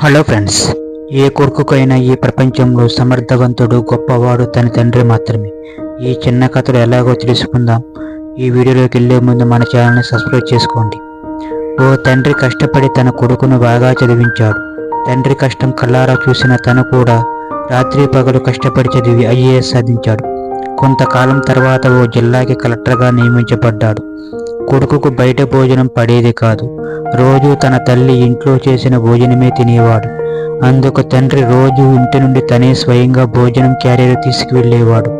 Hello friends ఏ కొడుకుకైనా ఈ ప్రపంచంలో సమర్థవంతుడు గొప్పవాడు తన తండ్రి మాత్రమే. ఈ చిన్న కథలు ఎలాగో తెలుసుకుందాం. ఈ వీడియోలోకి వెళ్ళే ముందు మన ఛానల్ని సబ్స్క్రైబ్ చేసుకోండి. ఓ తండ్రి కష్టపడి తన కొడుకును బాగా చదివించాడు. తండ్రి కష్టం కళ్ళారా చూసిన తను కూడా రాత్రి పగలు కష్టపడి చదివి ఐఏఎస్ సాధించాడు. కొంతకాలం తర్వాత ఓ జిల్లాకి కలెక్టర్గా నియమించబడ్డాడు. కొడుకుకు బయట భోజనం పడేది కాదు. రోజు తన తల్లి ఇంట్లో చేసిన భోజనమే తినేవాడు. అందుకు తండ్రి రోజు ఇంటి నుండి తనే స్వయంగా భోజనం క్యారియర్ తీసుకువెళ్ళేవాడు.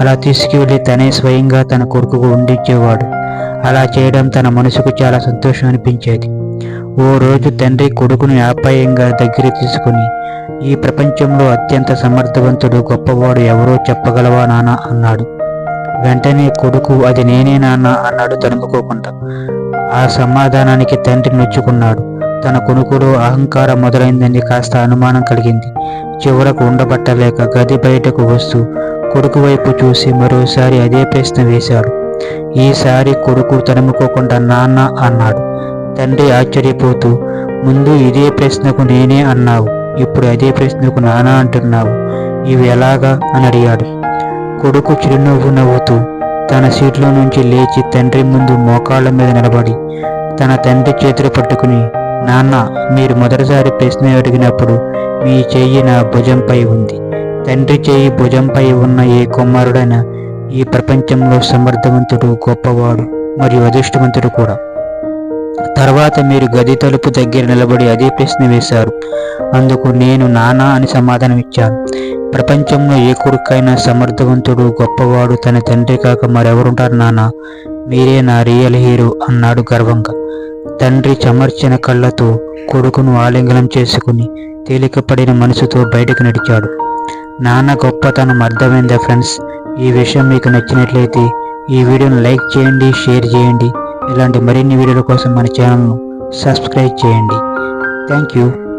అలా తీసుకువెళ్ళి తనే స్వయంగా తన కొడుకుకు వండించేవాడు అలా చేయడం తన మనసుకు చాలా సంతోషం అనిపించేది. ఓ రోజు తండ్రి కొడుకును ఆప్యాయంగా దగ్గర తీసుకుని ఈ ప్రపంచంలో అత్యంత సమర్థవంతుడు గొప్పవాడు ఎవరో చెప్పగలవా నాన్న అన్నాడు. వెంటనే కొడుకు అది నేనే నాన్న అన్నాడు తనుకోకుండా ఆ సమాధానానికి తండ్రి నొచ్చుకున్నాడు తన కొనుకులో అహంకారం మొదలైందని కాస్త అనుమానం కలిగింది. చివరకు ఉండబట్టలేక గది బయటకు వస్తూ కొడుకు వైపు చూసి మరోసారి అదే ప్రశ్న వేశాడు. ఈసారి కొడుకు తనుముకోకుండా నాన్న అన్నాడు. తండ్రి ఆశ్చర్యపోతూ ముందు ఇదే ప్రశ్నకు నేనే అన్నావు ఇప్పుడు అదే ప్రశ్నకు నానా అంటున్నావు. ఇవి ఎలాగా? అని అడిగాడు. కొడుకు చిరునవ్వు నవ్వుతూ తన సీట్లో నుంచి లేచి తండ్రి ముందు మోకాళ్ళ మీద నిలబడి తన తండ్రి చేతులు పట్టుకుని నాన్న మీరు మొదటిసారి ప్రశ్న అడిగినప్పుడు మీ చెయ్యి నా భుజంపై ఉంది. తండ్రి చెయ్యి భుజంపై ఉన్న ఏ కుమారుడైనా ఈ ప్రపంచంలో సమర్థవంతుడు గొప్పవాడు మరియు అదృష్టవంతుడు కూడా. తర్వాత మీరు గది తలుపు దగ్గర నిలబడి అదే ప్రశ్న వేశారు. అందుకు నేను నానా అని సమాధానం ఇచ్చాను ప్రపంచంలో ఏ కొడుకైనా సమర్థవంతుడు గొప్పవాడు తన తండ్రి కాక మరెవరుంటారు నాన్న? మీరే నా రియల్ హీరో అన్నాడు గర్వంగా. తండ్రి చమర్చిన కళ్ళతో కొడుకును ఆలింగనం చేసుకుని తేలికపడిన మనసుతో బయటకు నడిచాడు. నాన్న గొప్పతనం అర్థమైందా ఫ్రెండ్స్? ఈ విషయం మీకు నచ్చినట్లయితే ఈ వీడియోను లైక్ చేయండి షేర్ చేయండి. ఇలాంటి మరిన్ని వీడియోల కోసం మన ఛానల్ను సబ్స్క్రైబ్ చేయండి. Thank you.